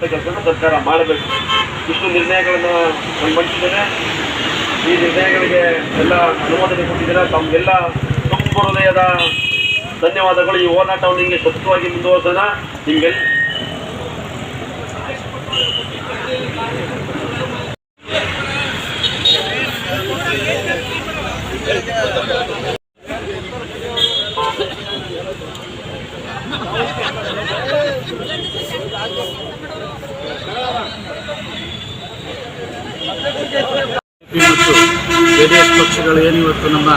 ಕೆಲಸನ ಸರ್ಕಾರ ಮಾಡಬೇಕು. ಇಷ್ಟು ನಿರ್ಣಯಗಳನ್ನು ಮಂಡಿಸಿದರೆ ಈ ನಿರ್ಣಯಗಳಿಗೆ ಎಲ್ಲ ಅನುಮೋದನೆ ಕೊಟ್ಟಿದ್ದೀರಾ. ತಮಗೆಲ್ಲ ತುಂಬ ಹೃದಯದ ಧನ್ಯವಾದಗಳು. ಈ ಹೋರಾಟವನ್ನು ಹಿಂಗೆ ಸತತವಾಗಿ ಮುಂದುವರೆಸೋಣ. ನಿಮಗೆಲ್ಲ ಜೆ ಡಿ ಎಸ್ ಪಕ್ಷಗಳು ಇವತ್ತು ನಮ್ಮ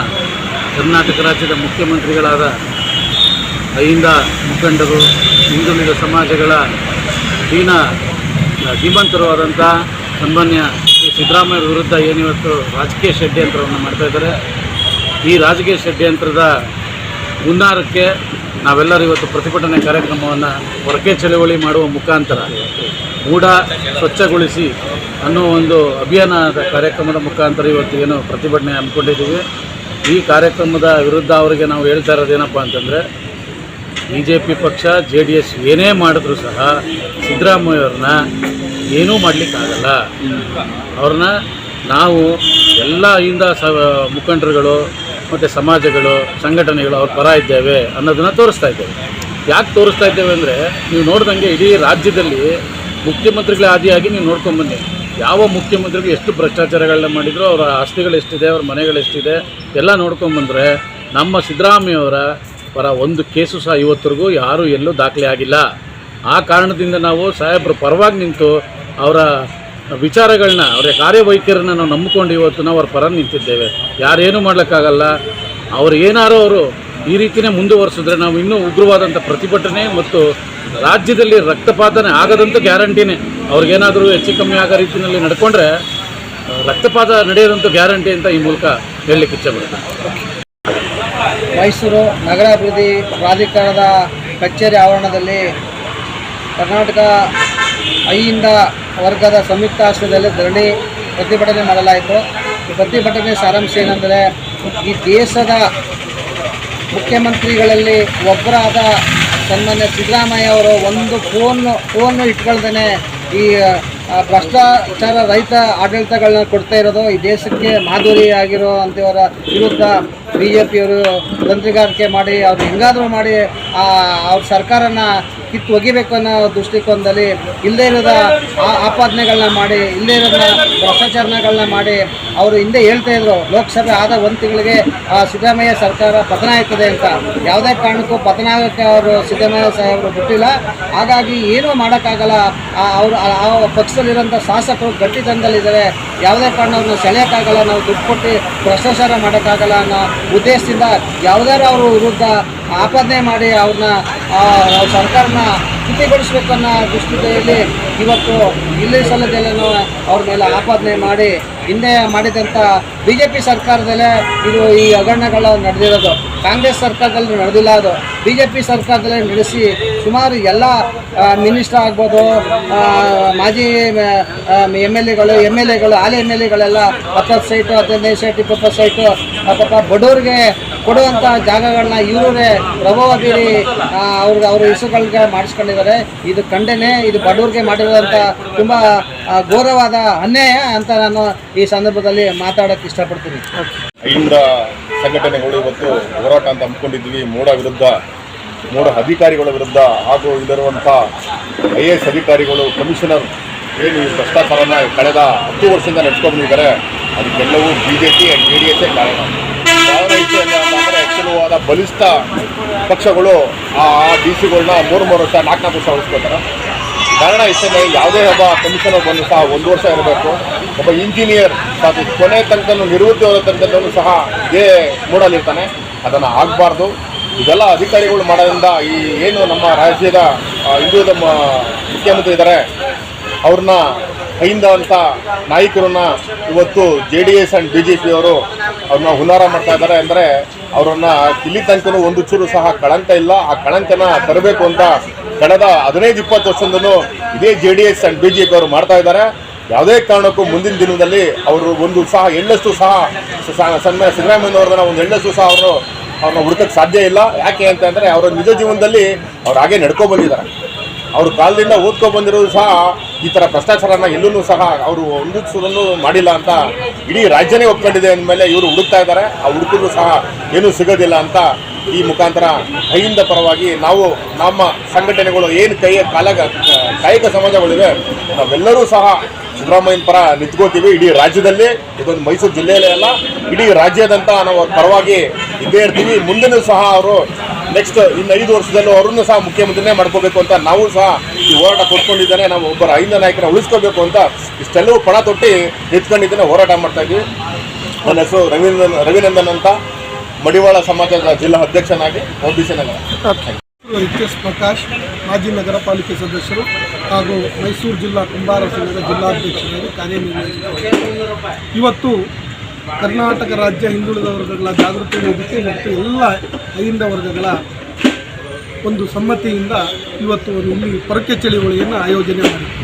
ಕರ್ನಾಟಕ ರಾಜ್ಯದ ಮುಖ್ಯಮಂತ್ರಿಗಳಾದ ಅಹಿಂದ ಮುಖಂಡರು, ಹಿಂದುಳಿದ ಸಮಾಜಗಳ ದೀನ, ಧೀಮಂತರವಾದಂಥ ಆದಂಥ ಶ್ರೀ ಸಿದ್ದರಾಮಯ್ಯ ವಿರುದ್ಧ ಏನಿವತ್ತು ರಾಜಕೀಯ ಷಡ್ಯಂತ್ರವನ್ನು ಮಾಡ್ತಾ ಇದ್ದಾರೆ. ಈ ರಾಜಕೀಯ ಷಡ್ಯಂತ್ರದ ಹುನ್ನಾರಕ್ಕೆ ನಾವೆಲ್ಲರೂ ಇವತ್ತು ಪ್ರತಿಭಟನೆ ಕಾರ್ಯಕ್ರಮವನ್ನು ಹೊರಕೆ ಚಳವಳಿ ಮಾಡುವ ಮುಖಾಂತರ ಮೂಡ ಸ್ವಚ್ಛಗೊಳಿಸಿ ಅನ್ನೋ ಒಂದು ಅಭಿಯಾನದ ಕಾರ್ಯಕ್ರಮದ ಮುಖಾಂತರ ಇವತ್ತು ಏನು ಪ್ರತಿಭಟನೆ ಹಮ್ಮಿಕೊಂಡಿದ್ದೀವಿ. ಈ ಕಾರ್ಯಕ್ರಮದ ವಿರುದ್ಧ ಅವರಿಗೆ ನಾವು ಹೇಳ್ತಾ ಇರೋದೇನಪ್ಪ ಅಂತಂದರೆ ಬಿ ಜೆ ಪಿ ಪಕ್ಷ ಜೆ ಡಿ ಎಸ್ ಏನೇ ಮಾಡಿದ್ರು ಸಹ ಸಿದ್ದರಾಮಯ್ಯವ್ರನ್ನ ಏನೂ ಮಾಡಲಿಕ್ಕಾಗಲ್ಲ ಅವ್ರನ್ನ ನಾವು ಎಲ್ಲ ಹಿಂದ ಸ ಮುಖಂಡರುಗಳು ಮತ್ತು ಸಮಾಜಗಳು, ಸಂಘಟನೆಗಳು ಅವ್ರ ಪರ ಇದ್ದೇವೆ ಅನ್ನೋದನ್ನು ತೋರಿಸ್ತಾ ಇದ್ದೇವೆ. ಯಾಕೆ ತೋರಿಸ್ತಾ ಇದ್ದೇವೆ ಅಂದರೆ ನೀವು ನೋಡ್ದಂಗೆ ಇಡೀ ರಾಜ್ಯದಲ್ಲಿ ಮುಖ್ಯಮಂತ್ರಿಗಳ ಆದಿಯಾಗಿ ನೀವು ನೋಡ್ಕೊಂಬನ್ನಿ ಯಾವ ಮುಖ್ಯಮಂತ್ರಿಗಳು ಎಷ್ಟು ಭ್ರಷ್ಟಾಚಾರಗಳನ್ನ ಮಾಡಿದ್ರು, ಅವರ ಆಸ್ತಿಗಳು ಎಷ್ಟಿದೆ, ಅವ್ರ ಮನೆಗಳು ಎಷ್ಟಿದೆ, ಎಲ್ಲ ನೋಡ್ಕೊಂಬಂದರೆ ನಮ್ಮ ಸಿದ್ದರಾಮಯ್ಯವರ ಪರ ಒಂದು ಕೇಸು ಸಹ ಇವತ್ತರೆಗೂ ಯಾರೂ ಎಲ್ಲೂ ದಾಖಲೆ ಆಗಿಲ್ಲ. ಆ ಕಾರಣದಿಂದ ನಾವು ಸಾಹೇಬ್ರ ಪರವಾಗಿ ನಿಂತು ಅವರ ವಿಚಾರಗಳನ್ನ ಅವರ ಕಾರ್ಯವೈಖರನ್ನ ನಾವು ನಂಬಿಕೊಂಡು ಇವತ್ತು ನಾವು ಅವ್ರ ಪರ ನಿಂತಿದ್ದೇವೆ. ಯಾರೇನು ಮಾಡ್ಲಿಕ್ಕಾಗಲ್ಲ. ಅವ್ರು ಏನಾರೋ ಅವರು ಈ ರೀತಿಯೇ ಮುಂದುವರಿಸಿದ್ರೆ ನಾವು ಇನ್ನೂ ಉಗ್ರವಾದಂಥ ಪ್ರತಿಭಟನೆ ಮತ್ತು ರಾಜ್ಯದಲ್ಲಿ ರಕ್ತಪಾತನೆ ಆಗದಂತ ಗ್ಯಾರಂಟಿನೇ ಅವ್ರಿಗೇನಾದರೂ ಹೆಚ್ಚು ಕಮ್ಮಿ ಆಗೋ ರೀತಿಯಲ್ಲಿ ನಡ್ಕೊಂಡ್ರೆ ರಕ್ತಪಾತ ನಡೆಯೋದಂತ ಗ್ಯಾರಂಟಿ ಅಂತ ಈ ಮೂಲಕ ಹೇಳಲಿಕ್ಕೆ ಬರುತ್ತೆ ಮೈಸೂರು ನಗರಾಭಿವೃದ್ಧಿ ಪ್ರಾಧಿಕಾರದ ಕಚೇರಿ ಆವರಣದಲ್ಲಿ ಕರ್ನಾಟಕ ಐಯಿಂದ ವರ್ಗದ ಸಂಯುಕ್ತ ಆಶ್ರಯದಲ್ಲಿ ಧರಣಿ ಪ್ರತಿಭಟನೆ ಮಾಡಲಾಯಿತು. ಈ ಪ್ರತಿಭಟನೆ ಸಾರಾಂಶ ಏನಂದರೆ, ಈ ದೇಶದ ಮುಖ್ಯಮಂತ್ರಿಗಳಲ್ಲಿ ಒಬ್ಬರಾದ ಸನ್ಮಾನ್ಯ ಸಿದ್ದರಾಮಯ್ಯ ಅವರು ಒಂದು ಫೋನ್ ಫೋನ್ ಇಟ್ಕೊಳ್ದೇ ಈ ಭ್ರಷ್ಟಾಚಾರ ರಹಿತ ಆಡಳಿತಗಳನ್ನ ಕೊಡ್ತಾ ಇರೋದು. ಈ ದೇಶಕ್ಕೆ ಮಾದರಿಯಾಗಿರೋ ಅಂಥವರ ವಿರುದ್ಧ ಬಿ ಜೆ ಪಿಯವರು ತಂತ್ರಗಾರಿಕೆ ಮಾಡಿ ಅವ್ರು ಹೆಂಗಾದರೂ ಮಾಡಿ ಅವ್ರ ಸರ್ಕಾರನ ಕಿತ್ತು ಒಗಿಬೇಕು ಅನ್ನೋ ದೃಷ್ಟಿಕೋನದಲ್ಲಿ ಇಲ್ಲದೇ ಇರೋದ ಆಪಾದನೆಗಳನ್ನ ಮಾಡಿ ಇಲ್ಲದೇ ಇರೋದನ್ನ ಭ್ರಷ್ಟಾಚಾರಗಳನ್ನ ಮಾಡಿ ಅವರು ಹಿಂದೆ ಹೇಳ್ತಾ ಇದ್ರು, ಲೋಕಸಭೆ ಆದ ಒಂದು ತಿಂಗಳಿಗೆ, ಆ, ಸಿದ್ದರಾಮಯ್ಯ ಸರ್ಕಾರ ಪತನ ಆಗ್ತದೆ ಅಂತ. ಯಾವುದೇ ಕಾರಣಕ್ಕೂ ಪತನ ಆಗೋಕ್ಕೆ ಅವರು ಸಿದ್ದರಾಮಯ್ಯ ಸಾಹೇಬರು ಬಿಟ್ಟಿಲ್ಲ. ಹಾಗಾಗಿ ಏನೂ ಮಾಡೋಕ್ಕಾಗಲ್ಲ. ಅವರು, ಆ ಪಕ್ಷದಲ್ಲಿರೋಂಥ ಶಾಸಕರು ಗಟ್ಟಿತನದಲ್ಲಿದ್ದಾರೆ. ಯಾವುದೇ ಕಾರಣವನ್ನು ಸೆಳೆಯೋಕ್ಕಾಗಲ್ಲ. ನಾವು ದುಡ್ಡು ಕೊಟ್ಟು ಭ್ರಷ್ಟಾಚಾರ ಮಾಡೋಕ್ಕಾಗಲ್ಲ ಅನ್ನೋ ಉದ್ದೇಶದಿಂದ ಯಾವುದಾದ್ರು ಅವರು ವಿರುದ್ಧ ಆಪಾದನೆ ಮಾಡಿ ಅವ್ರನ್ನ ಅವ್ರ ಸರ್ಕಾರನ ಸ್ಥಿತಿಗೊಳಿಸ್ಬೇಕು ಅನ್ನೋ ದೃಷ್ಟಿಯಲ್ಲಿ ಇವತ್ತು ಇಲ್ಲಿ ಸಲ್ಲದೆಲ್ಲನೂ ಅವ್ರ ಮೇಲೆ ಆಪಾದನೆ ಮಾಡಿ ಹಿಂದೆ ಮಾಡಿದಂಥ ಬಿ ಜೆ ಪಿ ಸರ್ಕಾರದಲ್ಲೇ ಇದು ಈ ಹಗರಣಗಳು ನಡೆದಿರೋದು. ಕಾಂಗ್ರೆಸ್ ಸರ್ಕಾರದಲ್ಲಿ ನಡೆದಿಲ್ಲ ಅದು. ಬಿ ಜೆ ಪಿ ಸರ್ಕಾರದಲ್ಲೇ ನಡೆಸಿ ಸುಮಾರು ಎಲ್ಲ ಮಿನಿಸ್ಟರ್ ಆಗ್ಬೋದು ಮಾಜಿ ಎಂ ಎಲ್ ಎಗಳು, ಎಂ ಎಲ್ ಎಗಳು, ಹಾಲಿ ಎಂ ಎಲ್ ಎಗಳೆಲ್ಲ ಹತ್ತತ್ತು ಸೈಟು, ಹದಿನೈದು ಸೈಟ್ ಇಪ್ಪತ್ತು ಸೈಟು ಪಾಪ ಬಡವ್ರಿಗೆ ಕೊಡುವಂಥ ಜಾಗಗಳನ್ನ ಇವರೇ ಪ್ರಭಾವ ಬೀರಿ ಅವ್ರಿಗೆ ಅವ್ರ ಹೆಸರುಗಳಿಗೆ ಮಾಡಿಸ್ಕೊಂಡಿದ್ದಾರೆ. ಇದು ಖಂಡನೆ, ಇದು ಬಡವ್ರಿಗೆ ಮಾಡಿರೋದಂಥ ತುಂಬ ಘೋರವಾದ ಅನ್ಯಾಯ ಅಂತ ನಾನು ಈ ಸಂದರ್ಭದಲ್ಲಿ ಮಾತಾಡೋಕ್ಕೆ ಇಷ್ಟಪಡ್ತೀನಿ. ಅಹಿಂದ ಸಂಘಟನೆಗಳು ಇವತ್ತು ಹೋರಾಟ ಅಂತ ಹಮ್ಮಿಕೊಂಡಿದ್ವಿ ಮೋಡ ವಿರುದ್ಧ, ಮೋಡ ಅಧಿಕಾರಿಗಳ ವಿರುದ್ಧ ಹಾಗೂ ಇಲ್ಲಿರುವಂಥ ಐ ಎ ಎಸ್ ಅಧಿಕಾರಿಗಳು, ಕಮಿಷನರ್ ಏನು ಭ್ರಷ್ಟಾಚಾರನ ಕಳೆದ ಹತ್ತು ವರ್ಷದಿಂದ ನಡೆಸ್ಕೊಂಡು ಬಂದಿದ್ದಾರೆ. ಅದಕ್ಕೆಲ್ಲವೂ B J P and J D essay ಕಾರಣ. ಕೆಲವಾದ ಬಲಿಷ್ಠ ಪಕ್ಷಗಳು ಆ ಡಿ ಸಿಗಳನ್ನ ಮೂರು ಮೂರು ವರ್ಷ ನಾಲ್ಕು ನಾಲ್ಕು ವರ್ಷ ಉಳಿಸ್ಕೋತಾರೆ ಕಾರಣ ಇಷ್ಟೇ ಯಾವುದೇ ಒಬ್ಬ ಕಮಿಷನರ್ ಬಂದು ಸಹ ಒಂದು ವರ್ಷ ಇರಬೇಕು. ಒಬ್ಬ ಇಂಜಿನಿಯರ್ ಅದು ಕೊನೆ ತನಕ ನಿರುದ್ಯೋಗ ತನಕದಲ್ಲೂ ಸಹ ಇದೇ ಮೂಡಲಿರ್ತಾನೆ ಅದನ್ನು ಆಗಬಾರ್ದು. ಇದೆಲ್ಲ ಅಧಿಕಾರಿಗಳು ಮಾಡೋದ್ರಿಂದ ಈ ಏನು ನಮ್ಮ ರಾಜ್ಯದ ಹಿಂದೂ ನಮ್ಮ ಮುಖ್ಯಮಂತ್ರಿ ಇದ್ದಾರೆ, ಅವ್ರನ್ನ ಕೈಯಿಂದ ಅಂತ ನಾಯಕರನ್ನ ಇವತ್ತು J D S and B J ಪಿಯವರು ಅವ್ರನ್ನ ಹುನ್ನಾರ ಮಾಡ್ತಾ ಇದ್ದಾರೆ ಅಂದರೆ ಅವರನ್ನ ಇಲ್ಲಿ ತನಕನೂ ಒಂದು ಚೂರು ಸಹ ಕಳಂಕ ಇಲ್ಲ. ಆ ಕಳಂಕನ ತರಬೇಕು ಅಂತ ಕಳೆದ ಹದಿನೈದು, ಇಪ್ಪತ್ತು ವರ್ಷದಿಂದನೂ ಇದೇ J D S and B J P ಅವರು ಮಾಡ್ತಾ ಇದ್ದಾರೆ. ಯಾವುದೇ ಕಾರಣಕ್ಕೂ ಮುಂದಿನ ದಿನದಲ್ಲಿ ಅವರು ಒಂದು ಸಹ ಎಳ್ಳಷ್ಟು ಸಹ ಸಣ್ಣ ಸಿದ್ದರಾಮಯ್ಯನವ್ರನ್ನ ಒಂದು ಎಳ್ಳಷ್ಟು ಸಹ ಅವರು ಅವ್ರನ್ನ ಹುಡುಕಕ್ಕೆ ಸಾಧ್ಯ ಇಲ್ಲ. ಯಾಕೆ ಅಂತಂದರೆ ಅವರ ನಿಜ ಜೀವನದಲ್ಲಿ ಅವ್ರು ಹಾಗೆ ನಡ್ಕೊ ಬಂದಿದ್ದಾರೆ. ಅವ್ರ ಕಾಲದಿಂದ ಓದ್ಕೊ ಬಂದಿರೋದು ಸಹ ಈ ಥರ ಭ್ರಷ್ಟಾಚಾರನ ಎಲ್ಲೂ ಸಹ ಅವರು ಒಂದಿಸೋದನ್ನು ಮಾಡಿಲ್ಲ ಅಂತ ಇಡೀ ರಾಜ್ಯನೇ ಒಪ್ಕೊಂಡಿದೆ ಅಂದಮೇಲೆ ಇವರು ಹುಡುಕ್ತಾ ಇದ್ದಾರೆ. ಆ ಹುಡುಕಿದ್ರು ಸಹ ಏನೂ ಸಿಗೋದಿಲ್ಲ ಅಂತ ಈ ಮುಖಾಂತರ ಕೈಯಿಂದ ಪರವಾಗಿ ನಾವು ನಮ್ಮ ಸಂಘಟನೆಗಳು ಏನು ಕೈ ಕಾಲ ಕಾಯಕ ಸಮಾಜಗಳಿವೆ, ನಾವೆಲ್ಲರೂ ಸಹ ಸಿದ್ದರಾಮಯ್ಯನ ಪರ ನಿಂತ್ಕೋತೀವಿ. ಇಡೀ ರಾಜ್ಯದಲ್ಲಿ, ಇದೊಂದು ಮೈಸೂರು ಜಿಲ್ಲೆಯಲ್ಲೇ ಅಲ್ಲ, ಇಡೀ ರಾಜ್ಯದಂತ ನಾವು ಪರವಾಗಿ ಇದ್ದೇ ಇರ್ತೀವಿ. ಮುಂದಿನ ಸಹ ಅವರು ನೆಕ್ಸ್ಟ್ ಇನ್ನು ಐದು ವರ್ಷದಲ್ಲೂ ಅವ್ರನ್ನೂ ಸಹ ಮುಖ್ಯಮಂತ್ರಿನೇ ಮಾಡ್ಕೋಬೇಕು ಅಂತ ನಾವು ಸಹ ಈ ಹೋರಾಟ ಕೊಟ್ಕೊಂಡಿದ್ದೇನೆ. ನಾವು ಒಬ್ಬರ ಐಂದ ನಾಯಕರ ಉಳಿಸ್ಕೋಬೇಕು ಅಂತ ಇಷ್ಟೆಲ್ಲವೂ ಪಣ ತೊಟ್ಟಿ ನಿಂತ್ಕೊಂಡಿದ್ದೇನೆ ಹೋರಾಟ ಮಾಡ್ತಾ ಇದ್ವಿ ನನ್ನ ಹೆಸರು ರವೀಂದ್ರನ್ ರವಿನಂದನ್ ಅಂತ ಮಡಿವಾಳ ಸಮಾಜದ ಜಿಲ್ಲಾ ಅಧ್ಯಕ್ಷನಾಗಿ ನಗರ. ಎಚ್ ಎಸ್ ಪ್ರಕಾಶ್ ಮಾಜಿ ನಗರ ಪಾಲಿಕೆ ಸದಸ್ಯರು ಹಾಗೂ ಮೈಸೂರು ಜಿಲ್ಲಾ ಕುಂಬಾರ ಸಂಘದ ಜಿಲ್ಲಾಧ್ಯಕ್ಷರಾಗಿ ಕಾರ್ಯನಿರ್ವಹಿಸಿದ್ದಾರೆ. ಇವತ್ತು ಕರ್ನಾಟಕ ರಾಜ್ಯ ಹಿಂದುಳಿದ ವರ್ಗಗಳ ಜಾಗೃತಿ ವೇದಿಕೆ ಮತ್ತು ಎಲ್ಲ ಅಹಿಂದ ವರ್ಗಗಳ ಒಂದು ಸಮ್ಮತಿಯಿಂದ ಇವತ್ತು ಒಂದು ಇಲ್ಲಿ ಪೊರಕೆ ಚಳುವಳಿಯನ್ನು ಆಯೋಜನೆ ಮಾಡಿದೆ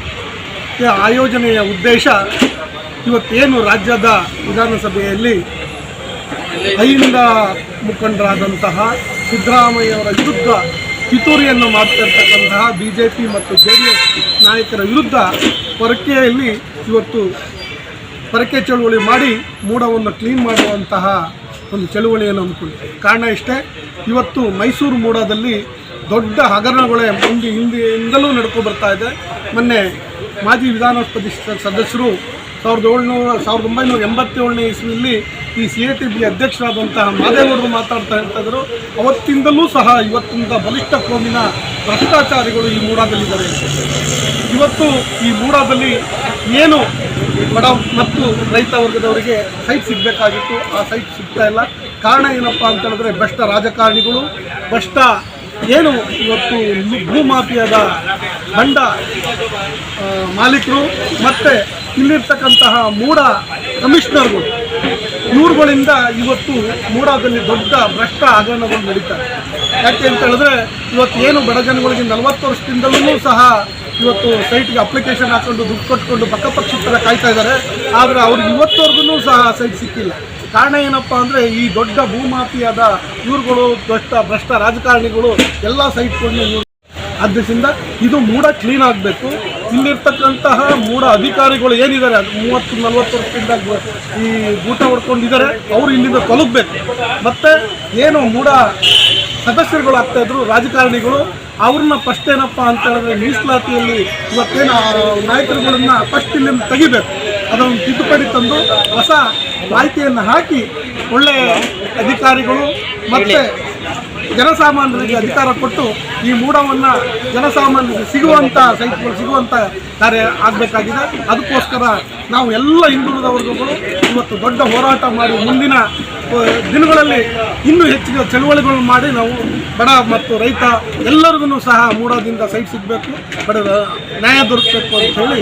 ಈ ಆಯೋಜನೆಯ ಉದ್ದೇಶ ಇವತ್ತೇನು ರಾಜ್ಯದ ವಿಧಾನಸಭೆಯಲ್ಲಿ ಅಹಿಂದ ಮುಖಂಡರಾದಂತಹ ಸಿದ್ದರಾಮಯ್ಯವರ ವಿರುದ್ಧ ಪಿತೂರಿಯನ್ನು ಮಾಡ್ತಿರ್ತಕ್ಕಂತಹ ಬಿ ಜೆ ಪಿ ಮತ್ತು ಜೆ ಎಸ್ ನಾಯಕರ ವಿರುದ್ಧ ಪೊರಕೆಯಲ್ಲಿ ಇವತ್ತು ಪೊರಕೆ ಚಳುವಳಿ ಮಾಡಿ ಮೂಡವನ್ನು ಕ್ಲೀನ್ ಮಾಡುವಂತಹ ಒಂದು ಚಳುವಳಿಯನ್ನು ಅಂದ್ಕೊಂಡಿದೆ ಕಾರಣ ಇಷ್ಟೇ, ಇವತ್ತು ಮೈಸೂರು ಮೂಡದಲ್ಲಿ ದೊಡ್ಡ ಹಗರಣಗಳೇ ಮುಂದೆ ಹಿಂದೆಯಿಂದಲೂ ನಡ್ಕೊ ಬರ್ತಾ ಇದೆ. ಮೊನ್ನೆ ಮಾಜಿ ವಿಧಾನ ಪರಿಷತ್ ಸದಸ್ಯರು ಸಾವಿರದ ಏಳ್ನೂರ, ಸಾವಿರದ ಒಂಬೈನೂರ ಎಂಬತ್ತೇಳನೇ ಇಸ್ವಿಯಲ್ಲಿ ಈ ಸಿ ಎ ಟಿ ಬಿ ಅಧ್ಯಕ್ಷರಾದಂತಹ ಮಾದೇಗೌಡರು ಮಾತಾಡ್ತಾ ಇರ್ತಾಯಿದ್ರು ಅವತ್ತಿಂದಲೂ ಸಹ ಇವತ್ತಿಂದ ಬಲಿಷ್ಠ ಕೋಮಿನ ಭ್ರಷ್ಟಾಚಾರಿಗಳು ಈ ಮೂಡಾದಲ್ಲಿದ್ದಾರೆ. ಇವತ್ತು ಈ ಮೂಡಾದಲ್ಲಿ ಏನು ಬಡ ಮತ್ತು ರೈತ ವರ್ಗದವರಿಗೆ ಸೈಟ್ ಸಿಗಬೇಕಾಗಿತ್ತು. ಆ ಸೈಟ್ ಸಿಗ್ತಾ ಇಲ್ಲ. ಕಾರಣ ಏನಪ್ಪ ಅಂತ ಹೇಳಿದ್ರೆ ಭ್ರಷ್ಟ ರಾಜಕಾರಣಿಗಳು, ಭ್ರಷ್ಟ ಏನು ಇವತ್ತು ಭೂಮಾಫಿಯಾದ ಬಂಡ ಮಾಲೀಕರು, ಮತ್ತು ಇಲ್ಲಿರ್ತಕ್ಕಂತಹ ಮೂಡ ಕಮಿಷನರ್ಗಳು, ಇವ್ರುಗಳಿಂದ ಇವತ್ತು ಮೂಡಾದಲ್ಲಿ ದೊಡ್ಡ ಭ್ರಷ್ಟ ಹಗರಣಗಳು ನಡೀತಾರೆ ಯಾಕೆ ಅಂತ ಹೇಳಿದ್ರೆ ಇವತ್ತು ಏನು ಬಡ ಜನಗಳಿಗೆ ನಲವತ್ತು ವರ್ಷದಿಂದಲೂ ಸಹ ಇವತ್ತು ಸೈಟ್ಗೆ ಅಪ್ಲಿಕೇಶನ್ ಹಾಕೊಂಡು ದುಡ್ಡು ಕೊಟ್ಟುಕೊಂಡು ಪಕ್ಕಪಕ್ಷಿತರ ಕಾಯ್ತಾ ಇದ್ದಾರೆ. ಆದರೆ ಅವ್ರಿಗೆ ಇವತ್ತವರೆಗೂ ಸಹ ಸೈಟ್ ಸಿಕ್ಕಿಲ್ಲ. ಕಾರಣ ಏನಪ್ಪ ಅಂದರೆ ಈ ದೊಡ್ಡ ಭೂಮಾಫಿಯಾದ ಇವ್ರುಗಳು, ಭ್ರಷ್ಟ ಭ್ರಷ್ಟ ರಾಜಕಾರಣಿಗಳು ಎಲ್ಲ ಸೈಟ್ಗಳನ್ನ ಕೊಂಡು ಆದ್ದರಿಂದ ಇದು ಮೂಡ ಕ್ಲೀನ್ ಆಗಬೇಕು. ಇಲ್ಲಿರ್ತಕ್ಕಂತಹ ಮೂಡ ಅಧಿಕಾರಿಗಳು ಏನಿದ್ದಾರೆ, ಅದು ಮೂವತ್ತು, ನಲ್ವತ್ತು ವರ್ಷದಿಂದ ಈ ಊಟ ಹೊಡ್ಕೊಂಡಿದ್ದಾರೆ, ಅವರು ಇಲ್ಲಿಂದ ತೊಲಗಬೇಕು ಮತ್ತು ಏನು ಮೂಡ ಸದಸ್ಯರುಗಳು ಆಗ್ತಾ ಇದ್ರು, ರಾಜಕಾರಣಿಗಳು, ಅವ್ರನ್ನ ಫಸ್ಟ್ ಏನಪ್ಪ ಅಂತ ಹೇಳಿದ್ರೆ ಮೀಸಲಾತಿಯಲ್ಲಿ ಇವತ್ತೇನು ನಾಯಕರುಗಳನ್ನ ಫಸ್ಟ್ ಇಲ್ಲಿಂದ ತೆಗಿಬೇಕು. ಅದನ್ನು ತಿದ್ದುಪಡಿ ತಂದು ಹೊಸ ಮಾಹಿತಿಯನ್ನು ಹಾಕಿ ಒಳ್ಳೆಯ ಅಧಿಕಾರಿಗಳು ಮತ್ತು ಜನಸಾಮಾನ್ಯರಿಗೆ ಅಧಿಕಾರ ಕೊಟ್ಟು ಈ ಮೂಢವನ್ನು ಜನಸಾಮಾನ್ಯರಿಗೆ ಸಿಗುವಂಥ ಸೈಟ್ಗಳು ಸಿಗುವಂಥ ಕಾರ್ಯ ಆಗಬೇಕಾಗಿದೆ. ಅದಕ್ಕೋಸ್ಕರ ನಾವು ಎಲ್ಲ ಹಿಂದುಳಿದ ವರ್ಗಗಳು ಇವತ್ತು ದೊಡ್ಡ ಹೋರಾಟ ಮಾಡಿ ಮುಂದಿನ ದಿನಗಳಲ್ಲಿ ಇನ್ನೂ ಹೆಚ್ಚಿನ ಚಳುವಳಿಗಳನ್ನು ಮಾಡಿ ನಾವು ಬಡ ಮತ್ತು ರೈತ ಎಲ್ಲರಿಗೂ ಸಹ ಮೂಡೋದಿಂದ ಸೈಟ್ ಸಿಗಬೇಕು ಬಡ ನ್ಯಾಯ ದೊರಕಬೇಕು ಅಂತ ಹೇಳಿ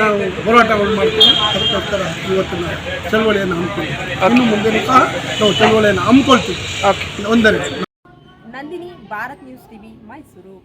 ನಾವು ಹೋರಾಟವನ್ನು ಮಾಡ್ತೀವಿ. ಅದಕ್ಕೋಸ್ಕರ ಇವತ್ತಿನ ಚಳುವಳಿಯನ್ನು ಹಮ್ಮಿಕೊಳ್ತೀವಿ ಇನ್ನು ಮುಂದೆನೂ ಸಹ ನಾವು ಚಳುವಳಿಯನ್ನು ಹಮ್ಮಿಕೊಳ್ತೀವಿ. ಒಂದನೇ ನಂದಿನಿ ಭಾರತ್ ನ್ಯೂಸ್ ಟಿವಿ ಮೈಸೂರು.